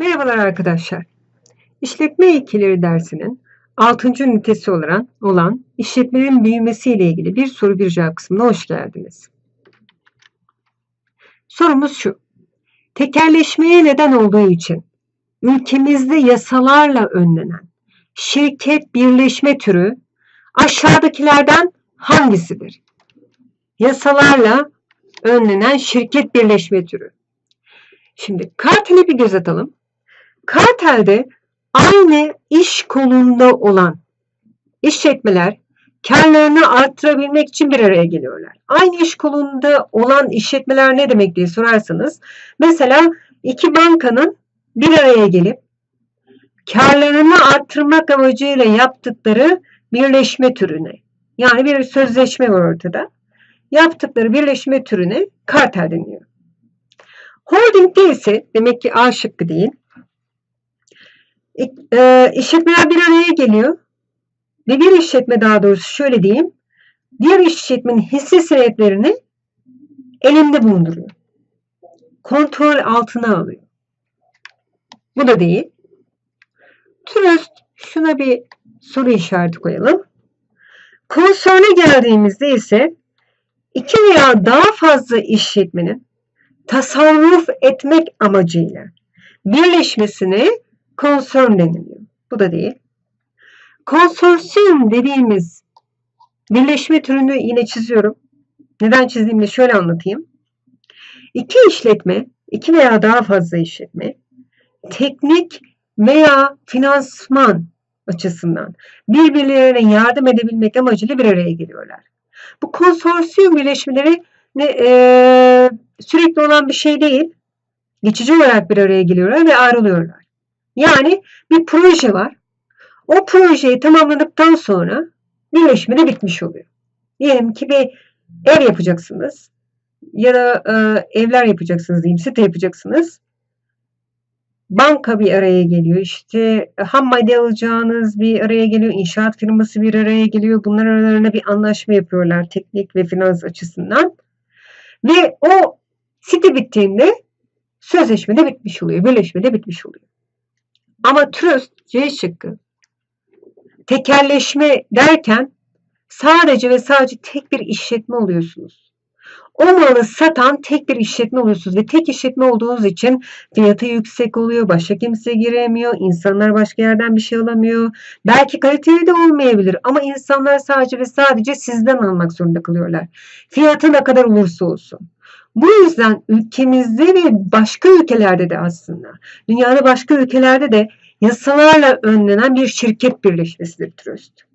Merhabalar arkadaşlar. İşletme ilkeleri dersinin 6. ünitesi olan, olan işletmenin büyümesi ile ilgili bir soru bir cevap kısmına hoş geldiniz. Sorumuz şu. Tekerleşmeye neden olduğu için ülkemizde yasalarla önlenen şirket birleşme türü aşağıdakilerden hangisidir? Yasalarla önlenen şirket birleşme türü. Şimdi kartele bir göz atalım. Kartelde aynı iş kolunda olan işletmeler karlarını arttırabilmek için bir araya geliyorlar. Aynı iş kolunda olan işletmeler ne demek diye sorarsanız mesela iki bankanın bir araya gelip karlarını arttırmak amacıyla yaptıkları birleşme türüne yani bir sözleşme var ortada. Yaptıkları birleşme türüne kartel deniyor. Holding değilse demek ki A şıkkı değil. E, işletmeler bir araya geliyor. Ve bir işletme daha doğrusu şöyle diyeyim. Diğer işletmenin hisse senetlerini elinde bulunduruyor. Kontrol altına alıyor. Bu da değil. Trust şuna bir soru işareti koyalım. Konserne geldiğimizde ise iki veya daha fazla işletmenin tasarruf etmek amacıyla birleşmesine konsörn deniliyor. Bu da değil. Konsorsiyum dediğimiz birleşme türünü yine çiziyorum. Neden çizdiğimi de şöyle anlatayım. İki işletme, iki veya daha fazla işletme teknik veya finansman açısından birbirlerine yardım edebilmek amacıyla bir araya geliyorlar. Bu konsorsiyum birleşmeleri ne, e, sürekli olan bir şey değil. Geçici olarak bir araya geliyorlar ve ayrılıyorlar. Yani bir proje var. O projeyi tamamladıktan sonra birleşme de bitmiş oluyor. Diyelim ki bir ev yapacaksınız ya da e, evler yapacaksınız diyeyim, site yapacaksınız. Banka bir araya geliyor. İşte ham madde alacağınız bir araya geliyor. inşaat firması bir araya geliyor. Bunlar aralarında bir anlaşma yapıyorlar teknik ve finans açısından. Ve o site bittiğinde sözleşme de bitmiş oluyor. Birleşme de bitmiş oluyor. Ama trust C şıkkı tekerleşme derken sadece ve sadece tek bir işletme oluyorsunuz. O malı satan tek bir işletme oluyorsunuz ve tek işletme olduğunuz için fiyatı yüksek oluyor, başka kimse giremiyor, insanlar başka yerden bir şey alamıyor. Belki kaliteli de olmayabilir ama insanlar sadece ve sadece sizden almak zorunda kalıyorlar. Fiyatı ne kadar olursa olsun. Bu yüzden ülkemizde ve başka ülkelerde de aslında dünyada başka ülkelerde de yasalarla önlenen bir şirket birleşmesidir trust.